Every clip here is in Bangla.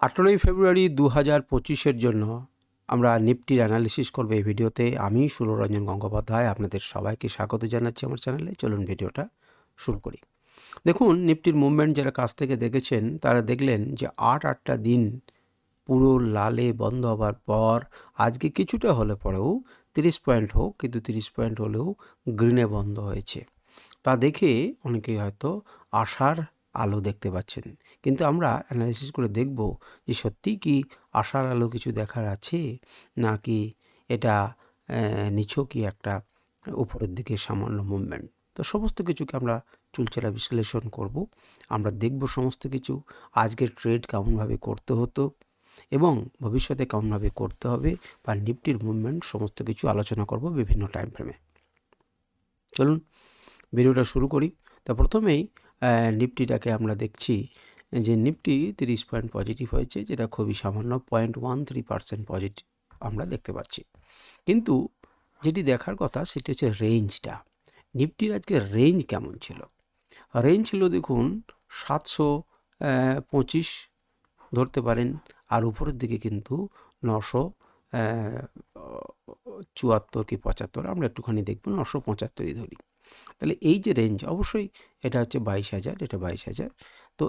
আঠেরোই ফেব্রুয়ারি দু হাজার পঁচিশের জন্য আমরা নিফটির অ্যানালিসিস করব এই ভিডিওতে। আমি সুররঞ্জন গঙ্গোপাধ্যায়, আপনাদের সবাইকে স্বাগত জানাচ্ছি আমার চ্যানেলে। চলুন ভিডিওটা শুরু করি। দেখুন নিফটির মুভমেন্ট যারা কাছ থেকে দেখেছেন, তারা দেখলেন যে আট আটটা দিন পুরো লালে বন্ধ হবার পর, আজকে কিছুটা হলে পরেও তিরিশ পয়েন্ট হোক, কিন্তু তিরিশ পয়েন্ট হলেও গ্রিনে বন্ধ হয়েছে। তা দেখে অনেকেই হয়তো আশার আলো দেখতে পাচ্ছেন। কিন্তু আমরা অ্যানালিসিস করে দেখব যে সত্যিই কি আশার আলো কিছু দেখার আছে? নাকি এটা নিছকই একটা উপরের দিকে সামান্য মুভমেন্ট তো সমস্ত কিছুকে আমরা চুলচেরা বিশ্লেষণ করব। আমরা দেখব সমস্ত কিছু, আজকের ট্রেড কেমনভাবে করতে হতো এবং ভবিষ্যতে কেমনভাবে করতে হবে বা নিফটির মুভমেন্ট সমস্ত কিছু আলোচনা করব বিভিন্ন টাইম ফ্রেমে চলুন ভিডিওটা শুরু করি। তা প্রথমেই নিফটিটাকে আমরা দেখছি যে নিফটি তিরিশ পয়েন্ট পজিটিভ হয়েছে, যেটা খুবই সামান্য point one three percent positive আমরা দেখতে পাচ্ছি। কিন্তু যেটি দেখার কথা সেটি হচ্ছে রেঞ্জটা নিফটির আজকে রেঞ্জ কেমন ছিল? রেঞ্জ ছিল দেখুন সাতশো পঁচিশ ধরতে পারেন, আর উপরের দিকে কিন্তু নশো চুয়াত্তর কি পঁচাত্তর, আমরা একটুখানি দেখব, নশো পঁচাত্তরই ধরি। তাহলে এই যে রেঞ্জ অবশ্যই এটা হচ্ছে বাইশ হাজার, এটা বাইশ হাজার। তো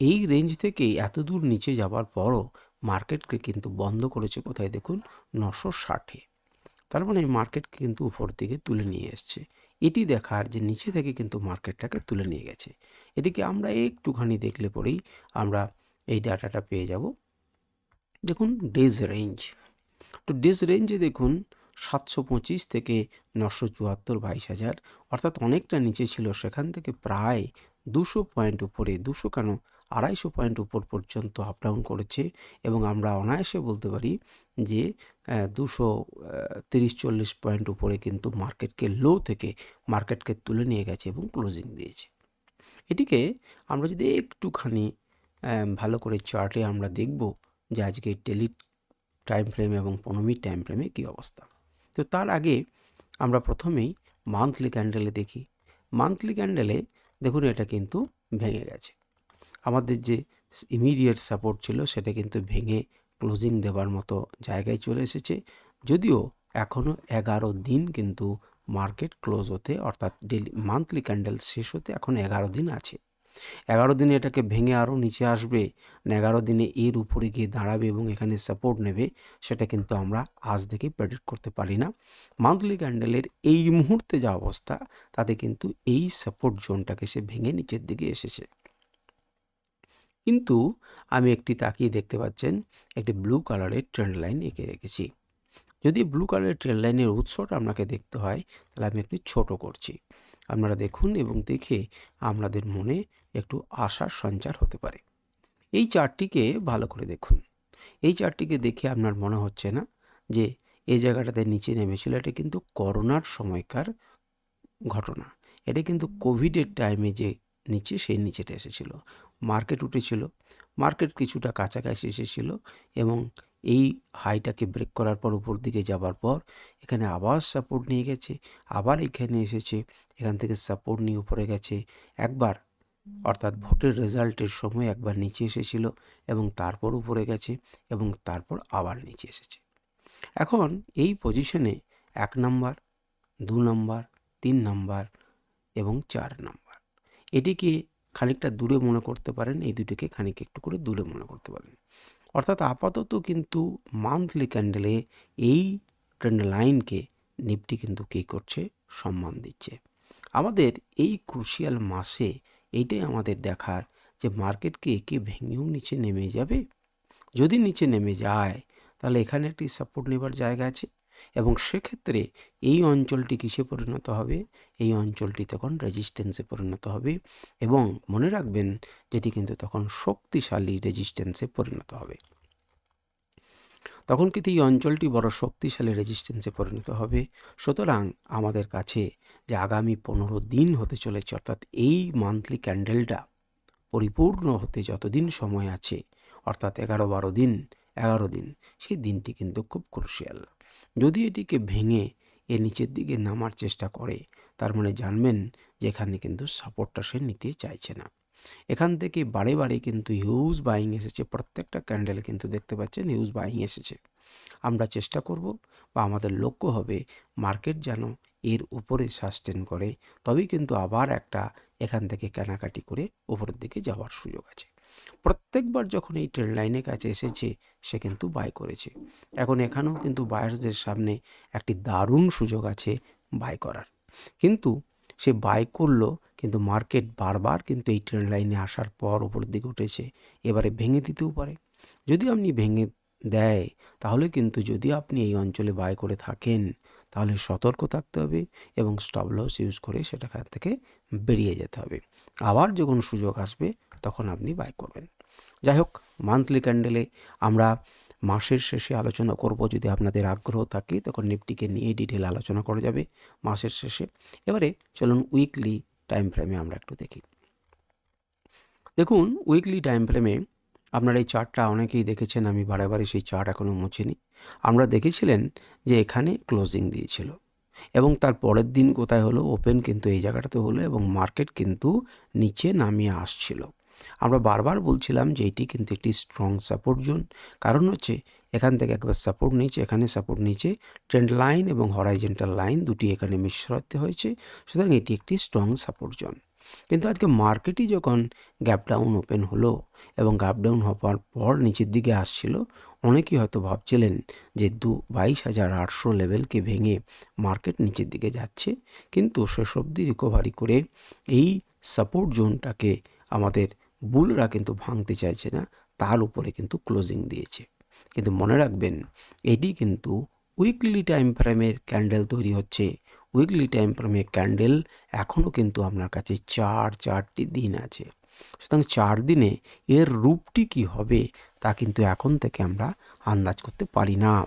এই রেঞ্জ থেকে এত দূর নিচে যাওয়ার পরও মার্কেটকে কিন্তু বন্ধ করেছে কোথায় দেখুন? নশো ষাটে তার মানে মার্কেটকে কিন্তু উপর দিকে তুলে নিয়ে এসছে। এটি দেখার যে নিচে থেকে কিন্তু মার্কেটটাকে তুলে নিয়ে গেছে। এটিকে আমরা একটুখানি দেখলে পরেই আমরা এই ডাটাটা পেয়ে যাব। দেখুন ডেজ রেঞ্জ তো ডেজ রেঞ্জে দেখুন সাতশো পঁচিশ থেকে নশো চুয়াত্তর বাইশ হাজার, অর্থাৎ অনেকটা নিচে ছিল সেখান থেকে প্রায় দুশো পয়েন্ট উপরে, দুশো কেন? আড়াইশো পয়েন্ট উপর পর্যন্ত আপ ডাউন করেছে এবং আমরা অনায়াসে বলতে পারি যে দুশো তিরিশ, চল্লিশ পয়েন্ট উপরে কিন্তু মার্কেটকে লো থেকে মার্কেটকে তুলে নিয়ে গেছে এবং ক্লোজিং দিয়েছে। এটিকে আমরা যদি একটুখানি ভালো করে চার্টে আমরা দেখব যে আজকে টেলি টাইম ফ্রেম এবং পনেরো টাইম ফ্রেমে কী অবস্থা। তো তার আগে আমরা প্রথমেই মান্থলি ক্যান্ডেলে দেখি। মান্থলি ক্যান্ডেলে দেখুন এটা কিন্তু ভেঙে গেছে। আমাদের যে ইমিডিয়েট সাপোর্ট ছিল সেটা কিন্তু ভেঙে ক্লোজিং দেবার মতো জায়গায় চলে এসেছে। যদিও এখনও এগারো দিন কিন্তু মার্কেট ক্লোজ হতে অর্থাৎ ডেলি মান্থলি ক্যান্ডেল শেষ হতে এখন এগারো দিন আছে। এগারো দিনে এটাকে ভেঙে আরও নিচে আসবে। না এগারো দিনে এর উপরে গিয়ে দাঁড়াবে এবং এখানে সাপোর্ট নেবে, সেটা কিন্তু আমরা আজ থেকে প্রেডিক্ট করতে পারি না। মান্থলি ক্যান্ডেলের এই মুহূর্তে যা অবস্থা, তাতে কিন্তু এই সাপোর্ট জোনটাকে সে ভেঙে নিচের দিকে এসেছে। কিন্তু আমি একটি তাকিয়ে দেখতে পাচ্ছেন, একটি ব্লু কালারের ট্রেন্ড লাইন এঁকে রেখেছি। যদি ব্লু কালারের ট্রেন্ড লাইনের উৎসটা আপনাকে দেখতে হয়, তাহলে আমি একটু ছোট করছি। আপনারা দেখুন এবং দেখে আপনাদের মনে একটু আশার সঞ্চার হতে পারে। এই চারটিকে ভালো করে দেখুন। এই চারটিকে দেখে আপনার মনে হচ্ছে না যে এই জায়গাটাতে নিচে নেমেছিল, এটা কিন্তু করোনার সময়কার ঘটনা। এটা কিন্তু কোভিডের টাইমে যে নিচে, সেই নিচেটা এসেছিল। মার্কেট উঠেছিল। মার্কেট কিছুটা কাছাকাছি এসেছিল এবং এই হাইটাকে ব্রেক করার পর, উপর দিকে যাবার পর, এখানে আবার সাপোর্ট নিয়ে গেছে, আবার এখানে এসেছে, এখান থেকে সাপোর্ট নিয়ে উপরে গেছে। একবার অর্থাৎ ভোটের রেজাল্টের সময় একবার নিচে এসেছিল এবং তারপর উপরে গেছে এবং তারপর আবার নিচে এসেছে। এখন এই পজিশনে এক নাম্বার দু নাম্বার তিন নাম্বার এবং চার নাম্বার এটিকে খানিকটা দূরে মনে করতে পারেন, এই দুটিকে খানিক একটু করে দূরে মনে করতে পারেন। অর্থাৎ আপাতত কিন্তু মান্থলি ক্যান্ডেলে এই ট্রেন্ড লাইনকে নিফটি কিন্তু কী করছে? সম্মান দিচ্ছে। আমাদের এই ক্রুশিয়াল মাসে এইটাই আমাদের দেখার যে মার্কেটকে একে ভেঙেও নিচে নেমে যাবে। যদি নিচে নেমে যায়, তাহলে এখানে একটি সাপোর্ট নেবার জায়গা আছে এবং সেক্ষেত্রে এই অঞ্চলটি কিসে পরিণত হবে? এই অঞ্চলটি তখন রেজিস্ট্যান্সে পরিণত হবে এবং মনে রাখবেন, যেটি কিন্তু তখন শক্তিশালী রেজিস্ট্যান্সে পরিণত হবে। তখন কিন্তু এই অঞ্চলটি বড় শক্তিশালী রেজিস্ট্যান্সে পরিণত হবে। সুতরাং আমাদের কাছে যে আগামী পনেরো দিন হতে চলেছে, অর্থাৎ এই মান্থলি ক্যান্ডেলটা পরিপূর্ণ হতে যতদিন সময় আছে, অর্থাৎ এগারো বারো দিন, এগারো দিন, সেই দিনটি কিন্তু খুব ক্রুশিয়াল যদি এটিকে ভেঙে এ নিচের দিকে নামার চেষ্টা করে, তার মানে জানবেন যে এখানে কিন্তু সাপোর্টটা সে নিতে চাইছে না। এখান থেকে বারে বারে কিন্তু হিউজ বাইং এসেছে। প্রত্যেকটা ক্যান্ডেল কিন্তু দেখতে পাচ্ছেন হিউজ বাইং এসেছে। আমরা চেষ্টা করব বা আমাদের লক্ষ্য হবে মার্কেট যেন এর উপরে সাস্টেন করে। তবেই কিন্তু আবার একটা এখান থেকে কেনাকাটি করে উপরের দিকে যাওয়ার সুযোগ আছে। প্রত্যেকবার যখন এই ট্রেন লাইনের কাছে এসেছে, সে কিন্তু বাই করেছে। এখন এখানেও কিন্তু বায়ার্সদের সামনে একটি দারুণ সুযোগ আছে বাই করার। কিন্তু সে বাই করল, কিন্তু মার্কেট বারবার কিন্তু এই ট্রেন লাইনে আসার পর ওপরের দিকে উঠেছে। এবারে ভেঙে দিতেও পারে। যদি আপনি ভেঙে দেয়, তাহলে কিন্তু যদি আপনি এই অঞ্চলে বাই করে থাকেন, তাহলে সতর্ক থাকতে হবে এবং স্টপ লস ইউজ করে সেটা থেকে বেরিয়ে যেতে হবে। আবার যখন সুযোগ আসবে, তখন আপনি বাই করবেন। যাই হোক মান্থলি ক্যান্ডেলে আমরা মাসের শেষে আলোচনা করব। যদি আপনাদের আগ্রহ থাকে, তখন নিফটিকে নিয়ে ডিটেল আলোচনা করা যাবে মাসের শেষে। এবারে চলুন উইকলি টাইম ফ্রেমে আমরা একটু দেখি। দেখুন উইকলি টাইম ফ্রেমে আপনার এই চার্টটা অনেকেই দেখেছেন, আমি বারে সেই চার্ট এখনও মুছিনি। আমরা দেখেছিলেন যে এখানে ক্লোজিং দিয়েছিল এবং তার পরের দিন কোথায় হলো? ওপেন কিন্তু এই জায়গাটাতে হলো এবং মার্কেট কিন্তু নিচে নামিয়ে আসছিল। আমরা বারবার বলছিলাম যে এটি কিন্তু একটি স্ট্রং সাপোর্ট জোন কারণ হচ্ছে, এখান থেকে একবার সাপোর্ট নিচে এখানে সাপোর্ট নিচে ট্রেন্ড লাইন এবং হরাইজেন্টাল লাইন দুটি এখানে মিশ্রতে হয়েছে, সুতরাং এটি একটি স্ট্রং সাপোর্ট জোন কিন্তু আজকে মার্কেটই যখন গ্যাপ ডাউন ওপেন হলো এবং গ্যাপ ডাউন হওয়ার পর নিচের দিকে আসছিল, অনেকেই হয়তো ভাবছিলেন যে দু বাইশ হাজার আটশো লেভেলকে ভেঙে মার্কেট নিচের দিকে যাচ্ছে। কিন্তু শেষ অবধি রিকভারি করে এই সাপোর্ট জোনটাকে আমাদের বুলরা কিন্তু ভাঙতে চাইছে না, তার উপরে কিন্তু ক্লোজিং দিয়েছে। কিন্তু মনে রাখবেন, এটি কিন্তু উইকলি টাইম ফ্রেমের ক্যান্ডেল তৈরি হচ্ছে। উইকলি টাইম ফ্রেমের ক্যান্ডেল এখনও কিন্তু আপনার কাছে চার, চারটি দিন আছে। সুতরাং চার দিনে এর রূপটি কি হবে, তা কিন্তু এখন থেকে আমরা আন্দাজ করতে পারি না।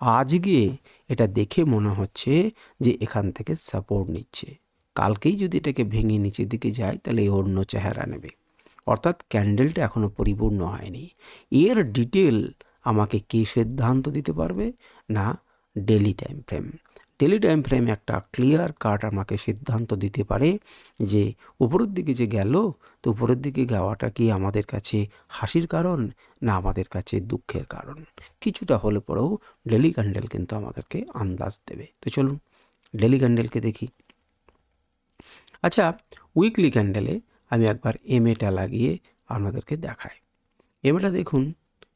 আজকে এটা দেখে মনে হচ্ছে যে এখান থেকে সাপোর্ট নিচ্ছে। কালকেই যদি এটাকে ভেঙে নিচের দিকে যায়, তাহলে অন্য চেহারা নেবে। অর্থাৎ ক্যান্ডেলটা এখনও পরিপূর্ণ হয়নি। এর ডিটেল আমাকে কে সিদ্ধান্ত দিতে পারবে? না daily time frame daily time frame একটা ক্লিয়ার কাট আমাকে সিদ্ধান্ত দিতে পারে যে উপরের দিকে যে গেল, তো উপরের দিকে যাওয়াটা কি আমাদের কাছে হাসির কারণ না আমাদের কাছে দুঃখের কারণ? কিছুটা হলে পরেও ডেলি ক্যান্ডেল কিন্তু আমাদেরকে আন্দাজ দেবে। তো চলুন ডেলি ক্যান্ডেলকে দেখি। আচ্ছা উইকলি ক্যান্ডেলে আমি একবার এমএটা লাগিয়ে আপনাদেরকে দেখাই। এমএটা দেখুন,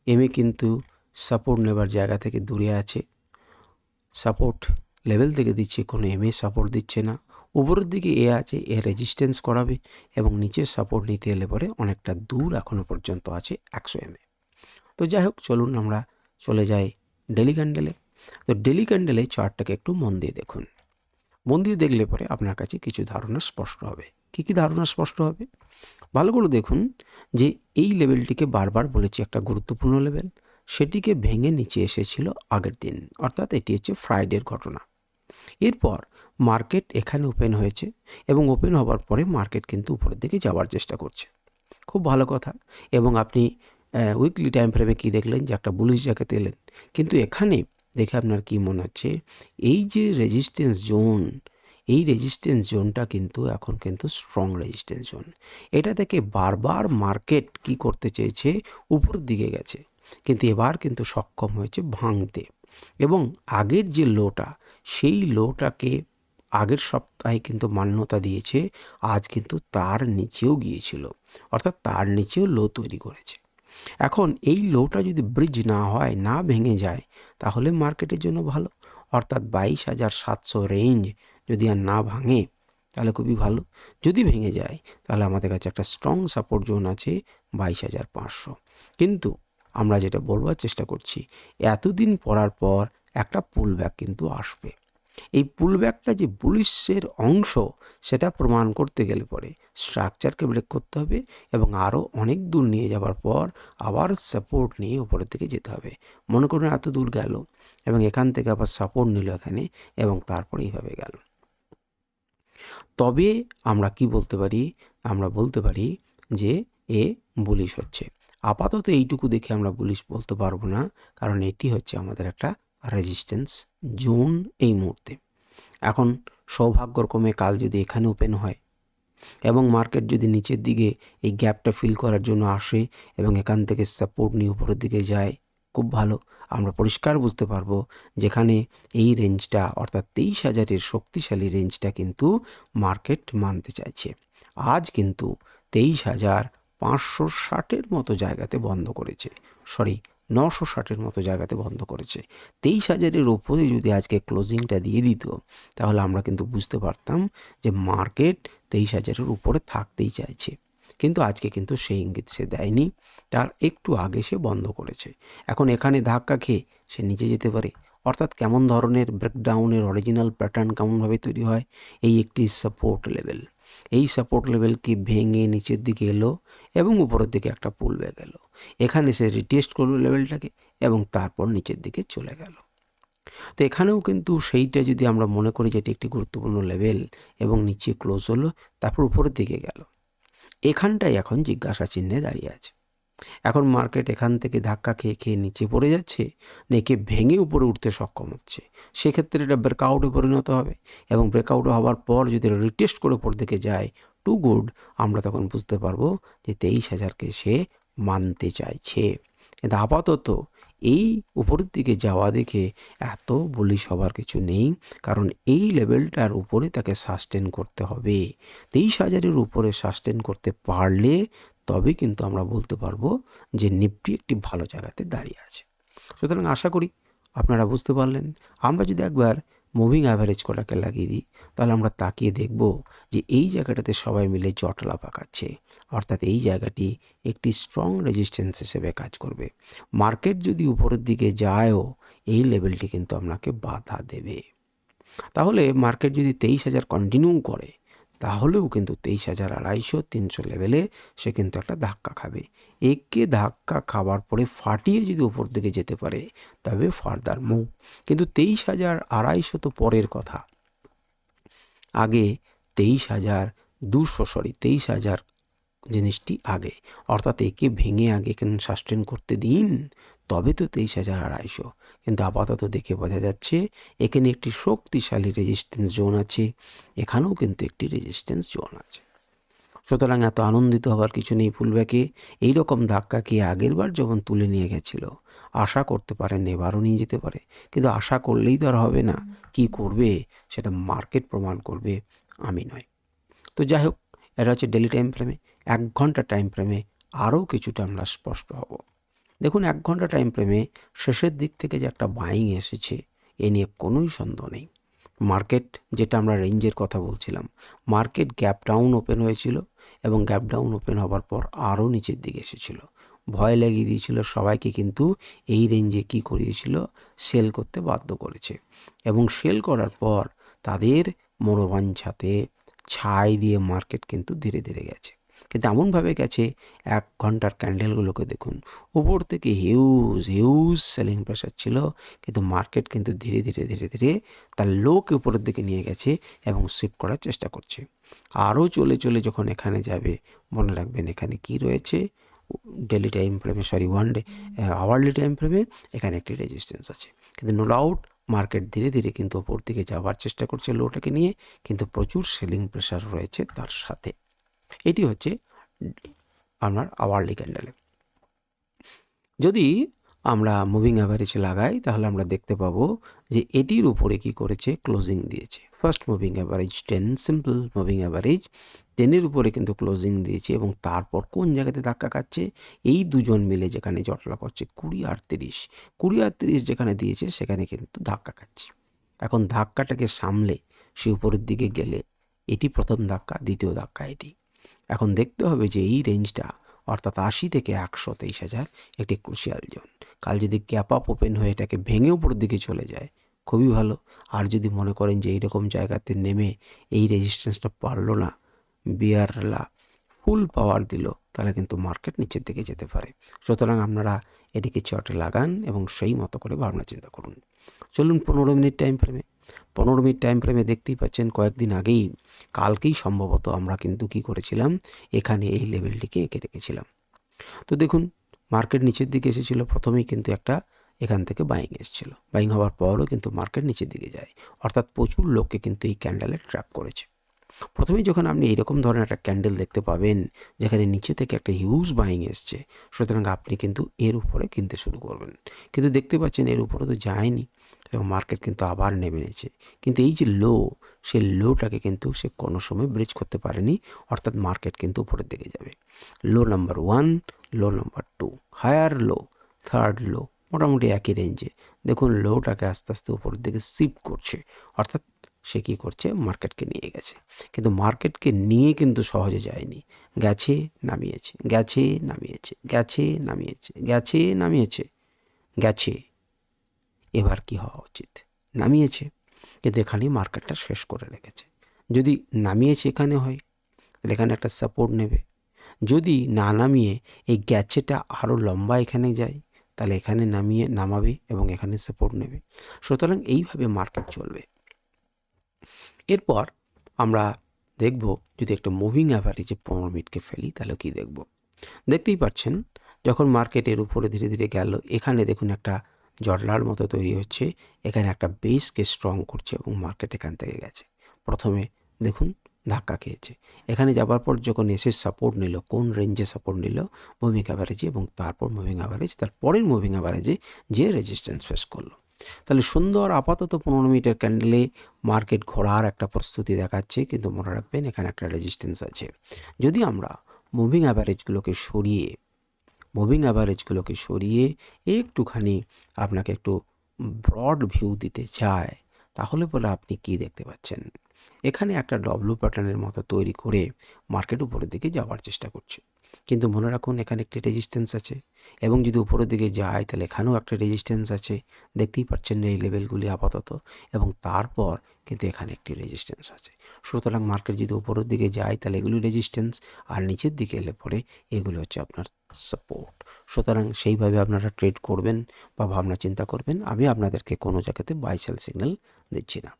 এমএ কিন্তু সাপোর্ট নেবার জায়গা থেকে দূরে আছে। সাপোর্ট লেভেল থেকে দিচ্ছে, কোনো এমএ সাপোর্ট দিচ্ছে না। উপরের দিকে এ আছে, এ রেজিস্ট্যান্স করাবে এবং নিচের সাপোর্ট নিতে এলে পরে অনেকটা দূর এখনও পর্যন্ত আছে একশো এমএ। তো যাই হোক, চলুন আমরা চলে যাই ডেলি ক্যান্ডেলে তো ডেলি ক্যান্ডেলে চার্টটাকে একটু মন দিয়ে দেখুন। মন দিয়ে দেখলে পরে আপনার কাছে কিছু ধারণা স্পষ্ট হবে। কী কী ধারণা স্পষ্ট হবে? ভালো করে দেখুন যে এই লেভেলটিকে বারবার বলেছি একটা গুরুত্বপূর্ণ লেভেল সেটিকে ভেঙে নিচে এসেছিল আগের দিন। অর্থাৎ এটি হচ্ছে ফ্রাইডের ঘটনা। এরপর মার্কেট এখানে ওপেন হয়েছে এবং ওপেন হওয়ার পরে মার্কেট কিন্তু উপরের দিকে যাওয়ার চেষ্টা করছে। খুব ভালো কথা। এবং আপনি উইকলি টাইম ফ্রেমে কী দেখলেন? যে একটা বুলিশ জায়গাতে এলেন। কিন্তু এখানে দেখে আপনার কি মনে হচ্ছে? এই যে রেজিস্ট্যান্স জোন এই রেজিস্ট্যান্স জোনটা কিন্তু এখন কিন্তু স্ট্রং রেজিস্ট্যান্স জোন এটা থেকে বারবার মার্কেট কি করতে চেয়েছে? উপর দিকে গেছে। কিন্তু এবার কিন্তু সক্ষম হয়েছে ভাঙতে। এবং আগের যে লোটা সেই লোটাকে আগের সপ্তাহে কিন্তু মান্যতা দিয়েছে, আজ কিন্তু তার নিচেও গিয়েছিল। অর্থাৎ তার নিচেও লো তৈরি করেছে। এখন এই লোটা যদি ব্রিজ না হয়, না ভেঙে যায়, তাহলে মার্কেটের জন্য ভালো। অর্থাৎ বাইশ হাজার সাতশো রেঞ্জ যদি আর না ভাঙে, তাহলে খুবই ভালো। যদি ভেঙে যায়, তাহলে আমাদের কাছে একটা স্ট্রং সাপোর্ট জোন আছে বাইশ হাজার পাঁচশো। কিন্তু আমরা যেটা বলবার চেষ্টা করছি, এতদিন পড়ার পর একটা পুল ব্যাক কিন্তু আসবে। এই পুল ব্যাকটা যে বুলিশের অংশ, সেটা প্রমাণ করতে গেলে পরে স্ট্রাকচারকে ব্রেক করতে হবে এবং আরও অনেক দূর নিয়ে যাওয়ার পর আবার সাপোর্ট নিয়ে উপরের দিকে যেতে হবে। মনে করুন এত দূর গেল এবং এখান থেকে আবার সাপোর্ট নিল এখানে এবং তারপরে এইভাবে গেল। তবে আমরা কি বলতে পারি? আমরা বলতে পারি যে এ বুলিশ হচ্ছে। আপাতত এইটুকু দেখে আমরা বুলিশ বলতে পারব না, কারণ এটি হচ্ছে আমাদের একটা রেজিস্ট্যান্স জোন এই মুহূর্তে। এখন সৌভাগ্যক্রমে কাল যদি এখানে ওপেন হয় এবং মার্কেট যদি নিচের দিকে এই গ্যাপটা ফিল করার জন্য আসে এবং এখান থেকে সাপোর্ট নিয়ে উপরের দিকে যায়, খুব ভালো। আমরা পরিষ্কার বুঝতে পারব যেখানে এই রেঞ্জটা, অর্থাৎ তেইশ হাজারের শক্তিশালী রেঞ্জটা কিন্তু মার্কেট মানতে চাইছে। আজ কিন্তু তেইশ হাজার পাঁচশো ষাটের মতো জায়গাতে বন্ধ করেছে। সরি, নশো ষাটের মতো জায়গাতে বন্ধ করেছে। তেইশ হাজারের ওপরে যদি আজকে ক্লোজিংটা দিয়ে দিত, তাহলে আমরা কিন্তু বুঝতে পারতাম যে মার্কেট তেইশ হাজারের উপরে থাকতেই চাইছে। কিন্তু আজকে কিন্তু সেই ইঙ্গিত সে দেয়নি। তার একটু আগে সে বন্ধ করেছে। এখন এখানে ধাক্কা খেয়ে সে নিচে যেতে পারে। অর্থাৎ কেমন ধরনের ব্রেকডাউনের অরিজিনাল প্যাটার্ন কেমনভাবে তৈরি হয়, এই একটি সাপোর্ট লেভেল এই সাপোর্ট লেভেলকে ভেঙে নিচের দিকে এলো এবং উপরের দিকে একটা পুল ব্যাগ এলো। এখানে সে রিটেস্ট করল লেভেলটাকে এবং তারপর নিচের দিকে চলে গেল। তো এখানেও কিন্তু সেইটা যদি আমরা মনে করি যে এটি একটি গুরুত্বপূর্ণ লেভেল এবং নিচে ক্লোজ হলো, তারপর উপরের দিকে গেল। এখানটাই এখন জিজ্ঞাসা চিহ্নে দাঁড়িয়ে আছে। এখন মার্কেট এখান থেকে ধাক্কা খেয়ে খেয়ে নিচে পড়ে যাচ্ছে, নেকে ভেঙে উপরে উঠতে সক্ষম হচ্ছে। সেক্ষেত্রে এটা ব্রেকআউটে পরিণত হবে এবং ব্রেকআউট হওয়ার পর যদি রিটেস্ট করে উপর দিকে যায় টু গুড আমরা তখন বুঝতে পারব যে তেইশ হাজারকে সে মানতে চাইছে। কিন্তু আপাতত এই উপরের দিকে যাওয়া দেখে এত বলি সবার কিছু নেই, কারণ এই লেভেলটার উপরে তাকে সাস্টেন করতে হবে। তেইশ হাজারের উপরে সাস্টেন করতে পারলে তবে কিন্তু আমরা বলতে পারব যে নিফটি একটি ভালো জায়গাতে দাঁড়িয়ে আছে। সুতরাং আশা করি আপনারা বুঝতে পারলেন। আমরা যদি একবার মুভিং অ্যাভারেজ করাকে লাগিয়ে দিই, তাহলে আমরা তাকিয়ে দেখব যে এই জায়গাটাতে সবাই মিলে জটলা পাকাচ্ছে অর্থাৎ এই জায়গাটি একটি স্ট্রং রেজিস্ট্যান্স হিসেবে কাজ করবে। মার্কেট যদি উপরের দিকে যায়ও, এই লেভেলটি কিন্তু আপনাকে বাধা দেবে। তাহলে মার্কেট যদি তেইশ হাজার কন্টিনিউ করে তাহলেও কিন্তু তেইশ হাজার আড়াইশো তিনশো লেভেলে সে কিন্তু একটা ধাক্কা খাবে। একে ধাক্কা খাবার পরে ফাটিয়ে যদি উপর দিকে যেতে পারে, তবে ফার্দার মুভ। কিন্তু তেইশ হাজার আড়াইশো তো পরের কথা। আগে তেইশ হাজার দুশো সরি তেইশ হাজার জিনিসটি আগে। অর্থাৎ একে ভেঙে আগে কেন সাস্টেন করতে দিন? তবে তো তেইশ হাজার আড়াইশো। কিন্তু আপাতত দেখে বোঝা যাচ্ছে, এখানে একটি শক্তিশালী রেজিস্ট্যান্স জোন আছে, এখানেও কিন্তু একটি রেজিস্ট্যান্স জোন আছে। সুতরাং এত আনন্দিত হবার কিছু নেই ফুলব্যাকে। এই রকম ধাক্কাকে আগের বার যখন তুলে নিয়ে গেছিল? আশা করতে পারেন এবারও নিয়ে যেতে পারে। কিন্তু আশা করলেই তো আর হবে না। কি করবে? সেটা মার্কেট প্রমাণ করবে। আমি নয়। তো যাই হোক, এটা হচ্ছে ডেলি টাইম ফ্রেমে এক ঘণ্টা টাইম ফ্রেমে আরও কিছুটা আমরা স্পষ্ট হব। দেখুন, এক ঘণ্টা টাইম ফ্রেমে শেষের দিক থেকে যে একটা বাইং এসেছে, এ নিয়ে কোনোই সন্দেহ নেই। মার্কেট যেটা আমরা রেঞ্জের কথা বলছিলাম মার্কেট গ্যাপ ডাউন ওপেন হয়েছিল এবং গ্যাপ ডাউন ওপেন হওয়ার পর আরও নিচের দিকে এসেছিল। ভয় লাগিয়ে দিয়েছিল সবাইকে, কিন্তু এই রেঞ্জে কি করিয়েছিল? সেল করতে বাধ্য করেছে। এবং সেল করার পর তাদের মনোবাঞ্ছাতে ছাই দিয়ে মার্কেট কিন্তু ধীরে ধীরে গেছে। কিন্তু এমনভাবে গেছে, এক ঘণ্টার ক্যান্ডেলগুলোকে দেখুন। উপর থেকে হিউজ হিউজ সেলিং প্রেশার ছিল, কিন্তু মার্কেট কিন্তু ধীরে ধীরে ধীরে ধীরে তার লোকে উপরের দিকে নিয়ে গেছে এবং শিফট করার চেষ্টা করছে। আরও চলে চলে যখন এখানে যাবে, মনে রাখবেন এখানে কি রয়েছে? ডেলি টাইম ফ্রেমে sorry one day hourly time ফ্রেমে এখানে একটি রেজিস্ট্যান্স আছে। কিন্তু নো ডাউট মার্কেট ধীরে ধীরে কিন্তু ওপর দিকে যাওয়ার চেষ্টা করছে লোটাকে নিয়ে, কিন্তু প্রচুর সেলিং প্রেশার রয়েছে তার সাথে। এটি হচ্ছে আপনার আওয়ারলি ক্যান্ডেলে। যদি আমরা মুভিং অ্যাভারেজ লাগাই, তাহলে আমরা দেখতে পাবো যে এটির উপরে কি করেছে? ক্লোজিং দিয়েছে। First moving average ten, simple moving average টেনের উপরে কিন্তু ক্লোজিং দিয়েছে এবং তারপর কোন জায়গাতে ধাক্কা খাচ্ছে? এই দুজন মিলে যেখানে জটলা করছে, কুড়ি আর তিরিশ। কুড়ি আর তিরিশ যেখানে দিয়েছে, সেখানে কিন্তু ধাক্কা খাচ্ছে। এখন ধাক্কাটাকে সামলে সে উপরের দিকে গেলে এটি প্রথম ধাক্কা, দ্বিতীয় ধাক্কা এটি। এখন দেখতে হবে যে এই রেঞ্জটা, অর্থাৎ আশি থেকে একশো তেইশ হাজার একটি ক্রুশিয়াল জোন কাল যদি ক্যাপ আপ ওপেন হয়ে এটাকে ভেঙে উপরের দিকে চলে যায়, খুবই ভালো। আর যদি মনে করেন যে এইরকম জায়গাতে নেমে এই রেজিস্ট্যান্সটা পারল না, বিয়ারলা ফুল পাওয়ার দিল, তাহলে কিন্তু মার্কেট নিচের দিকে যেতে পারে। সুতরাং আপনারা এটিকে চটে লাগান এবং সেই মতো করে ভাবনা চিন্তা করুন। চলুন পনেরো মিনিট টাইম ফ্রেমে পনেরো মিনিট টাইম ফ্রেমে দেখতেই পাচ্ছেন কয়েকদিন আগেই, কালকেই সম্ভবত আমরা কিন্তু কি করেছিলাম, এখানে এই লেভেলটিকে এঁকে রেখেছিলাম। তো দেখুন মার্কেট নিচের দিকে এসেছিল, প্রথমেই কিন্তু একটা এখান থেকে বাইং এসেছিল। বাইং হওয়ার পরও কিন্তু মার্কেট নিচের দিকে যায়। অর্থাৎ প্রচুর লোককে কিন্তু এই ক্যান্ডেলে ট্র্যাক করেছে। প্রথমেই যখন আপনি এরকম ধরনের একটা ক্যান্ডেল দেখতে পাবেন, যেখানে নিচে থেকে একটা হিউজ বাইং এসছে, সুতরাং আপনি কিন্তু এর উপরে কিনতে শুরু করবেন। কিন্তু দেখতে পাচ্ছেন এর উপরে তো যায়নি। এবং মার্কেট কিন্তু আবার নেমে নিয়েছে কিন্তু এই যে লো সেই লোটাকে কিন্তু সে কোনো সময় ব্রিজ করতে পারেনি, অর্থাৎ মার্কেট কিন্তু উপরের দিকে যাবে। Low number one low number two higher low third low মোটামুটি একই রেঞ্জে দেখুন লোটাকে আস্তে আস্তে উপরের দিকে সিপ করছে, অর্থাৎ সে কী করছে? মার্কেটকে নিয়ে গেছে। কিন্তু মার্কেটকে নিয়ে কিন্তু সহজে যায়নি। গেছে, নামিয়েছে গেছে নামিয়েছে গেছে নামিয়েছে গেছে নামিয়েছে, গেছে। এবার কি হওয়া উচিত? নামিয়েছে। কিন্তু এখানেই মার্কেটটা শেষ করে রেখেছে। যদি নামিয়েছে এখানে হয়, তাহলে এখানে একটা সাপোর্ট নেবে। যদি না নামিয়ে এই গ্যাচেটা আরও লম্বা এখানে যায়, তাহলে এখানে নামিয়ে নামাবে এবং এখানে সাপোর্ট নেবে। সুতরাং এইভাবে মার্কেট চলবে। এরপর আমরা দেখব, যদি একটা মুভিং অ্যাভারেজে পনেরো মিনিটকে ফেলি, তাহলে কি দেখব? দেখতেই পাচ্ছেন, যখন মার্কেটের উপরে ধীরে ধীরে গেল, এখানে দেখুন একটা জটলার মতো তৈরি হচ্ছে। এখানে একটা বেসকে স্ট্রং করছে এবং মার্কেট এখান থেকে গেছে। প্রথমে দেখুন, ধাক্কা খেয়েছে। এখানে যাবার পর যখন এসে সাপোর্ট নিল, কোন রেঞ্জে সাপোর্ট নিল? মুভিং অ্যাভারেজে এবং তারপর মুভিং অ্যাভারেজ তার পরের মুভিং অ্যাভারেজে যে রেজিস্ট্যান্স ফেস করল। তাহলে সুন্দর আপাতত পনেরো মিটার ক্যান্ডেলে মার্কেট ঘোরার একটা প্রস্তুতি দেখাচ্ছে, কিন্তু মনে রাখবেন এখানে একটা রেজিস্ট্যান্স আছে। যদি আমরা মুভিং অ্যাভারেজগুলোকে সরিয়ে মুভিং অ্যাভারেজগুলোকে সরিয়ে একটুখানি আপনাকে একটু ব্রড ভিউ দিতে চায়, তাহলে পরে আপনি কি দেখতে পাচ্ছেন? এখানে একটা ডব্লু প্যাটার্নের মতো তৈরি করে মার্কেট উপরের দিকে যাওয়ার চেষ্টা করছে। কিন্তু মনে রাখুন, এখানে একটি রেজিস্ট্যান্স আছে এবং যদি উপরের দিকে যায়, তাহলে এখানেও একটা রেজিস্ট্যান্স আছে। দেখতেই পাচ্ছেন এই লেভেলগুলি আপাতত এবং তারপর কিন্তু এখানে একটি রেজিস্ট্যান্স আছে। সুতরাং মার্কেট যদি উপরের দিকে যায়, তাহলে এগুলি রেজিস্ট্যান্স আর নিচের দিকে এলে পরে এগুলো হচ্ছে আপনার সাপোর্ট সুতরাং সেইভাবে আপনারা ট্রেড করবেন বা ভাবনা চিন্তা করবেন, আমি আপনাদেরকে কোনো জায়গাতে বাইসেল সিগন্যাল দিচ্ছি না।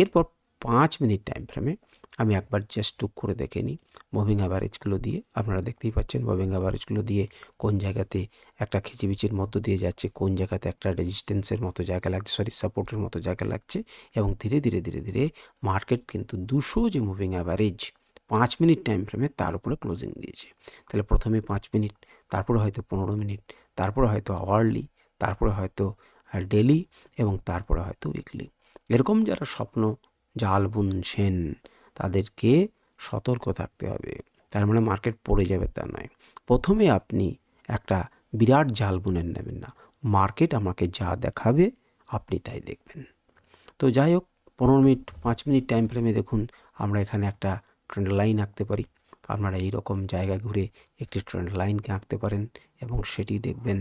এরপর পাঁচ মিনিট টাইম ফ্রেমে আমি একবার জাস্ট টুক করে দেখে নিই মুভিং অ্যাভারেজগুলো দিয়ে। আপনারা দেখতেই পাচ্ছেন মুভিং অ্যাভারেজগুলো দিয়ে কোন জায়গাতে একটা খিচিবিচির মধ্য দিয়ে যাচ্ছে, কোন জায়গাতে একটা রেজিস্ট্যান্সের মতো জায়গা লাগছে সরি সাপোর্টের মতো জায়গা লাগছে এবং ধীরে ধীরে ধীরে ধীরে মার্কেট কিন্তু দুশো যে মুভিং অ্যাভারেজ পাঁচ মিনিট টাইম ফ্রেমে তার উপরে ক্লোজিং দিয়েছে। তাহলে প্রথমে পাঁচ মিনিট তারপরে হয়তো পনেরো মিনিট, তারপরে হয়তো আওয়ারলি তারপরে হয়তো ডেলি এবং তারপরে হয়তো উইকলি এরকম যারা স্বপ্ন, জাল বুনছেন তাদেরকে সতর্ক থাকতে হবে। তার মানে মার্কেট পড়ে যাবে তা নয়। প্রথমে আপনি একটা বিরাট জাল বুনের নেবেন না। মার্কেট আমাকে যা দেখাবে, আপনি তাই দেখবেন। তো যাই হোক, পনেরো মিনিট, পাঁচ মিনিট টাইম ফ্রেমে দেখুন, আমরা এখানে একটা ট্রেন্ড লাইন আঁকতে পারি। আপনারা এই রকম জায়গা ঘুরে একটি ট্রেন্ড লাইনকে আঁকতে পারেন এবং সেটি দেখবেন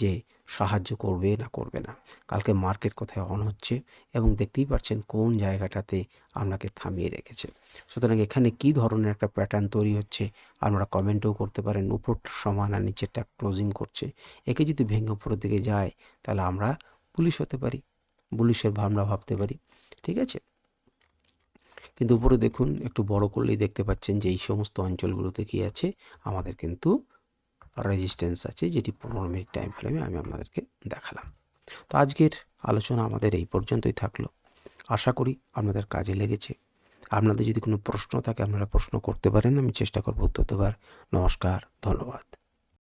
যে সাহায্য করবে না করবে না। কালকে মার্কেট কোথায় অন হচ্ছে এবং দেখতেই পাচ্ছেন কোন জায়গাটাতে আপনাকে থামিয়ে রেখেছে। সুতরাং এখানে কি ধরনের একটা প্যাটার্ন তৈরি হচ্ছে আপনারা কমেন্টও করতে পারেন উপরটা সমান আর নিচেরটা ক্লোজিং করছে। একে যদি ভেঙে উপরের দিকে যায়, তাহলে আমরা পুলিশ হতে পারি পুলিশের ভাবনা ভাবতে পারি, ঠিক আছে? কিন্তু উপরে দেখুন, একটু বড় করলেই দেখতে পাচ্ছেন যে এই সমস্ত অঞ্চলগুলোতে কী আছে, আমাদের কিন্তু রেজিস্ট্যান্স আছে, যেটি পনেরো মিনিট টাইম ফ্রেমে আমি আপনাদেরকে দেখালাম। তো আজকের আলোচনা আমাদের এই পর্যন্তই থাকল। আশা করি আপনাদের কাজে লেগেছে। আপনাদের যদি কোনো প্রশ্ন থাকে, আপনারা প্রশ্ন করতে পারেন, আমি চেষ্টা করব উত্তর দেওয়ার নমস্কার, ধন্যবাদ।